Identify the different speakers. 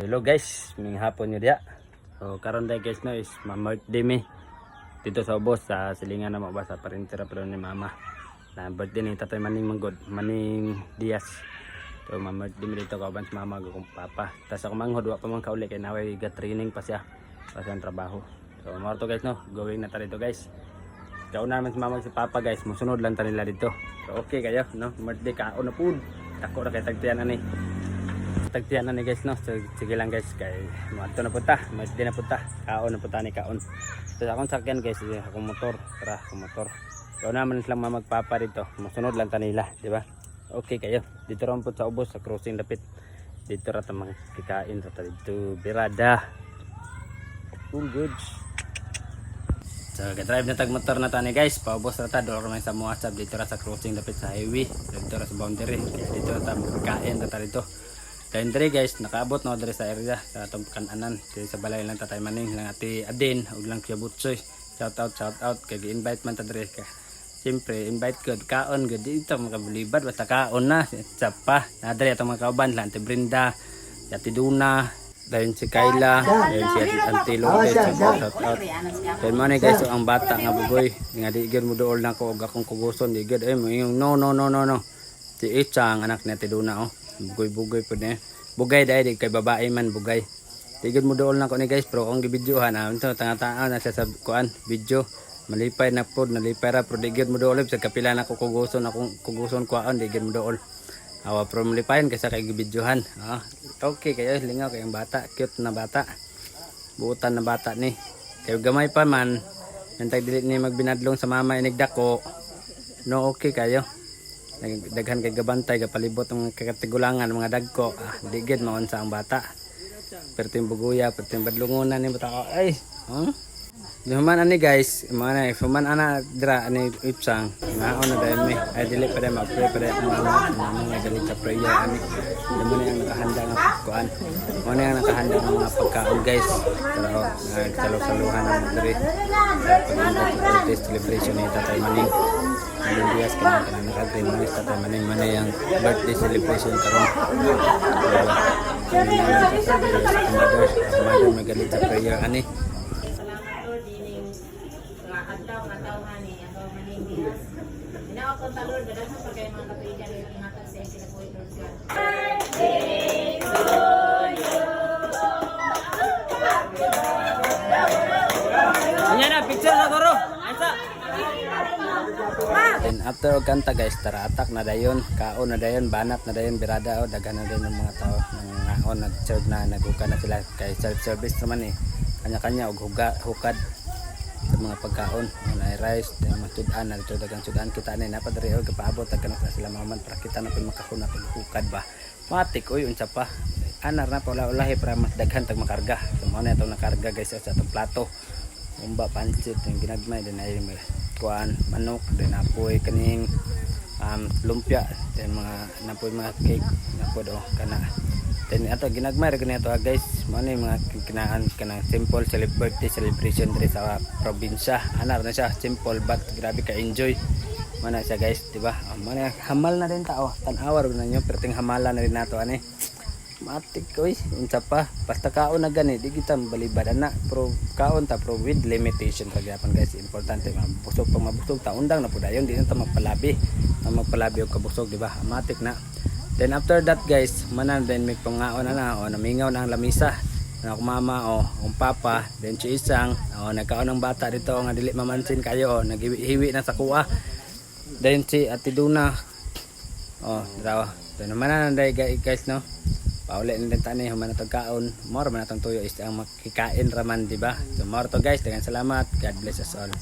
Speaker 1: Hello guys, ming hapon nyo diya. So karon day guys no is ma-birthday mi. Dito sa ubos sa silingan na mo ba sa parintera pero ni mama. Na birthday ni Tatay Maning Manggod, Maning Diaz. So ma-birthday mi dito kauban sa mama kung papa. Tas ako manghod wa pa man kauli kay naway ga training pa siya pa siyang trabaho. So mo guys no, going na ta dito guys. Kauna naman si mama si papa guys, musunod lang ta nila dito. So okay kayo no, birthday kaon na pud. Ako na kay tagtiyan na ni tagtiyan na ni guys no? So, sige lang guys kay mato na punta di na punta. Kaon na punta ni kaon. So akong sakyan guys akong motor. Tara akong motor. So naman lang mga magpapa dito masunod lang ta nila di ba? Okay kayo. Dito ron po sa ubos sa crossing dapit dito ra ta mga kikain sa ta dito birada. All good So, drive na tag motor na tani guys. Paubos na ta door may sa WhatsApp dito ra sa crossing dapit sa highway, dito ra sa boundary. Kaya dito ra ta magkain ta ta dito. Diri guys, nakaabot na diri sa area sa atong kananan. Diri sa balay lang tatay maning lang ati Adin ug lang Kuya Butsoy. Shout out, shout out kay invite man ta diri ka. Siyempre, invite ko kaon gud dito makabulibad basta kaon na sa pa. Na diri atong mga kauban lang ati Brenda, ati Duna, dahil si Kayla, dahil si Auntie Lourdes, shout out. Then mo guys, so, ang bata nga bugoy, nga di gyud mo dool na ko og akong kuguson, di gyud ay mo no no no no no. Si Ichang anak ni Ate Duna oh. Bugoy-bugoy po niya. Bugay dahil kay babae man bugay. Di gyud mo dool na ko ni guys, pero kung gibidyohan ah, ito tanga-tanga na sa kuan, video. Malipay na po, nalipay ra pero di gyud mo dool sa kapila na ko kuguson akong kuguson kuan, di gyud mo dool. Awa pero malipayan kasi kay gibidyohan. Ah, okay kayo lingaw kay ang bata, cute na bata. Buutan na bata ni. Kay gamay pa man, nantay dili ni magbinadlong sa mama inigdako. No okay kayo. Daghan kay gabantay kapalibot ng kakatigulangan mga dagko. Ah, di gid maon sa ang bata. Perting buguya, perting badlungunan ni bata ko. Ay, huh? Di human ani guys, mga na, human ana dra ani ipsang, naon na dahil mi, ay dili pa dahil mag-pray pa ang mama, mama nga galit sa prayer ani. Di mo na yung nakahanda nga kuan. Mo na yung nakahanda ng mga pagkaon guys. Pero nagsalusaluhan na diri sa pag-ibig celebration ni Tatay Maning. Maning Diaz ka na kanang naka-green mo Tatay Maning man yung birthday celebration karon. Kami na sa sa sa prayer ani.
Speaker 2: Salamat Lord dining nga adlaw nga tawhan ni ato maning dinas. Inawa ko ta Lord dadan sa kay mga kapilya ni ingatan sa sila ko God.
Speaker 1: Then after og kanta guys, tara atak na dayon, kaon na dayon, banat na dayon, birada o daghan na dayon ng mga tao nang ngaon nag-serve na naguka na sila kay self service naman eh. Kanya-kanya og huga, hukad sa mga pagkaon, mga rice, yung mga sudan na dito dagang sudan kita na napadari og kapaabot agkan na sila maman para kita na pud makahuna pag hukad ba. Matik oy unsa pa. Anar na pala ulahi para mas daghan tag makarga. So mo na itong nakarga guys sa atong plato umba pancit yung ginagmay din ay kuan manok din apoy kaning um, lumpia din mga napoy mga cake napod oh kana. Then ato ginagmay gani ato ah, guys. Mo ni mga kinaan kanang simple celeb- birthday celebration diri sa probinsya. Anar na siya simple but grabe ka enjoy. Mo na siya guys di ba? Oh, mo na hamal na din tao. Tan-awar na nyo pero ting hamalan na rin nato ani matik oy. Unsa pa? Basta kaon na gani di kita balibad na pero kaon ta pero with limitation pa gyapon guys. Importante mabusog pag mabusog. Ta undang na pud ayon di na ta magpalabi. Na magpalabi og kabusog di ba? Matik na. Then after that guys manan then may pangaon na na. O namingaw na ang lamisa. Na mama o ang papa then si isang. O nagkaon ng bata dito nga dili mamansin kayo. O naghiwi na sa kuha then si ati Duna. Oh dirawa so naman na guys no Pauli na din tani human natong kaon. More man natong tuyo is ang makikain raman, di ba? So more to guys, dengan salamat. God bless us all.